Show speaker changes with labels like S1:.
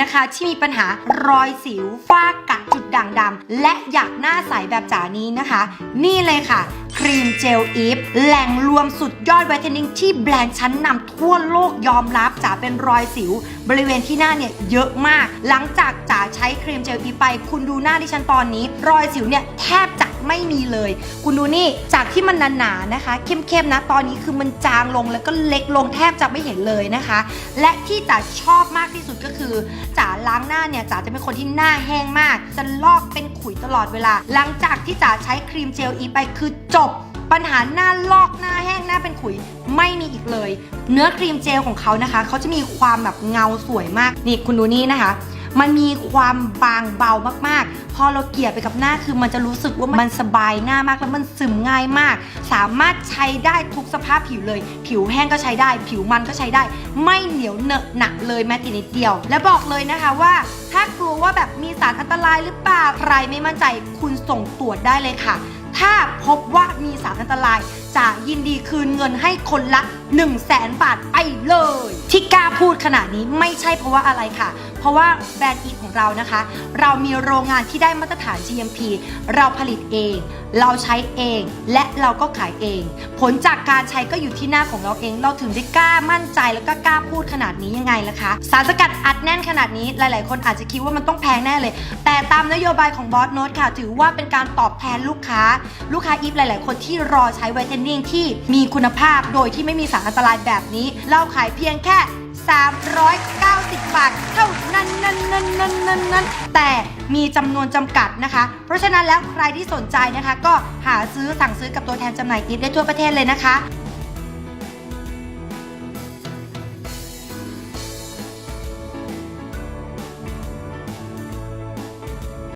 S1: นะคะที่มีปัญหารอยสิวฝ้ากระจุดด่างดำและอยากหน้าใสแบบจ๋านี้นะคะ นี่เลยค่ะ รีมเจลอีฟแหล่งรวมสุดยอดไวท์เทนนิ่งที่แบรนด์ชั้นนำทั่วโลกยอมรับจ๋าเป็นรอยสิว บริเวณที่หน้าเนี่ยเยอะมาก หลังจากจ๋าใช้ครีมเจลอีฟไป คุณดูหน้าดิฉันตอนนี้ รอยสิวเนี่ยแทบจะไม่มีเลย คุณดูนี่จากที่มันหนาๆนะคะ เข้มๆนะตอนนี้คือมันจางลงแล้วก็เล็กลงแทบจะไม่เห็นเลยนะคะ และที่จ๋าชอบมากที่สุดก็คือจ๋าล้างหน้าเนี่ยจ๋าจะเป็นคนที่หน้าแห้งมาก จะลอกเป็นขุยตลอดเวลา หลังจากที่จ๋าใช้ครีมเจลอีไปคือจบ ปัญหาหน้าลอกหน้าแห้งหน้าเป็นขุยไม่มีอีกเลย เนื้อครีมเจลของเขานะคะ เขาจะมีความแบบเงาสวยมาก นี่คุณดูนี่นะคะ มันมีความบางเบามากๆ พอเราเกลี่ยไปกับหน้าคือมันจะรู้สึกว่ามันสบายหน้ามากแล้วมันซึมง่ายมาก สามารถใช้ได้ทุกสภาพผิวเลย ผิวแห้งก็ใช้ได้ ผิวมันก็ใช้ได้ ไม่เหนียวเหนอะหนักเลยแม้แต่นิดเดียว และบอกเลยนะคะว่าถ้ากลัวว่าแบบมีสารอันตรายหรือเปล่าใครไม่มั่นใจคุณส่งตรวจได้เลยค่ะ ถ้าพบว่ามีสารอันตราย จะยินดีคืนเงินให้คนละ 1 0 0 0 0แสนบาทไปเลย ที่กล้าพูดขนาดนี้ไม่ใช่เพราะว่าอะไรค่ะ เพราะว่าแบรนด์อีของเรานะคะ เรามีโรงงานที่ได้มาตรฐาน GMP เราผลิตเอง เราใช้เอง และเราก็ขายเอง ผลจากการใช้ก็อยู่ที่หน้าของเราเอง เราถึงได้กล้ามั่นใจแล้วก็กล้าพูดขนาดนี้ยังไงล่ะคะ สารสกัดอัดแน่นขนาดนี้หลาย ๆ คนอาจจะคิดว่ามันต้องแพงแน่เลย แต่ตามนโยบายของบอสโน t ค่ะ ถือว่าเป็นการตอบแทนลูกค้า ลูกค้าอีฟหลาย ๆ คนที่รอใช้ไวท์เทนนิ่งที่มีคุณภาพโดยที่ไม่มีสารอันตรายแบบนี้ เราขายเพียงแค่ 390 บาทเท่า นั่นนั่นนั่นนั่นแต่มีจำนวนจำกัดนะคะ เพราะฉะนั้นแล้วใครที่สนใจนะคะ ก็หาซื้อสั่งซื้อกับตัวแทนจำหน่ายอีฟได้ทั่วประเทศเลยนะคะ